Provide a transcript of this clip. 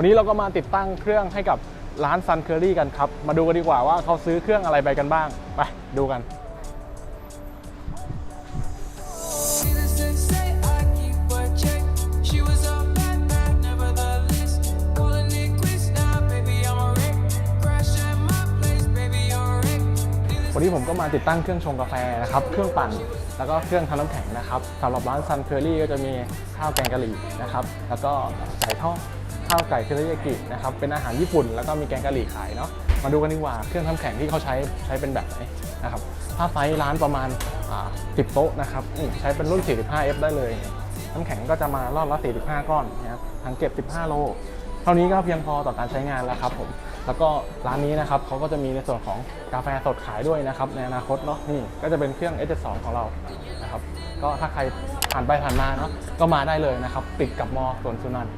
วันนี้เราก็มาติดตั้งเครื่องให้กับร้านซันเคอรี่กันครับ มาดูกันดีกว่าว่าเขาซื้อเครื่องอะไรไปกันบ้าง ไปดูกันวันนี้ผมก็มาติดตั้งเครื่องชงกาแฟนะครับ เครื่องปั่น แล้วก็เครื่องทำน้ำแข็งนะครับสำหรับร้านซันเคอรี่ก็จะมีข้าวแกงกะหรี่นะครับ แล้วก็ไก่ทอด ข้าวไก่เทริยากินะครับเป็นอาหารญี่ปุ่น แล้วก็มีแกงกะหรี่ขายเนาะมาดูกันดีกว่าเครื่องทำแข็งที่เขาใช้ใช้เป็นแบบไหนนะครับถ้าไซส์ร้านประมาณอ่า10โต๊ะนะครับใช้เป็นรุ่น 45F ได้เลย น้ำแข็งก็จะมารอบละ 45 ก้อนนะครับถังเก็บ 15 โลเท่านี้ก็เพียงพอต่อการใช้งานแล้วครับผมแล้วก็ร้านนี้นะครับเขาก็จะมีในส่วนของกาแฟสดขายด้วยนะครับในอนาคตเนาะนี่ก็จะเป็นเครื่อง S72 ของเรานะครับก็ถ้าใครผ่านไปผ่านมาเนาะก็มาได้เลยนะครับติดกับมอสวนสุนันท์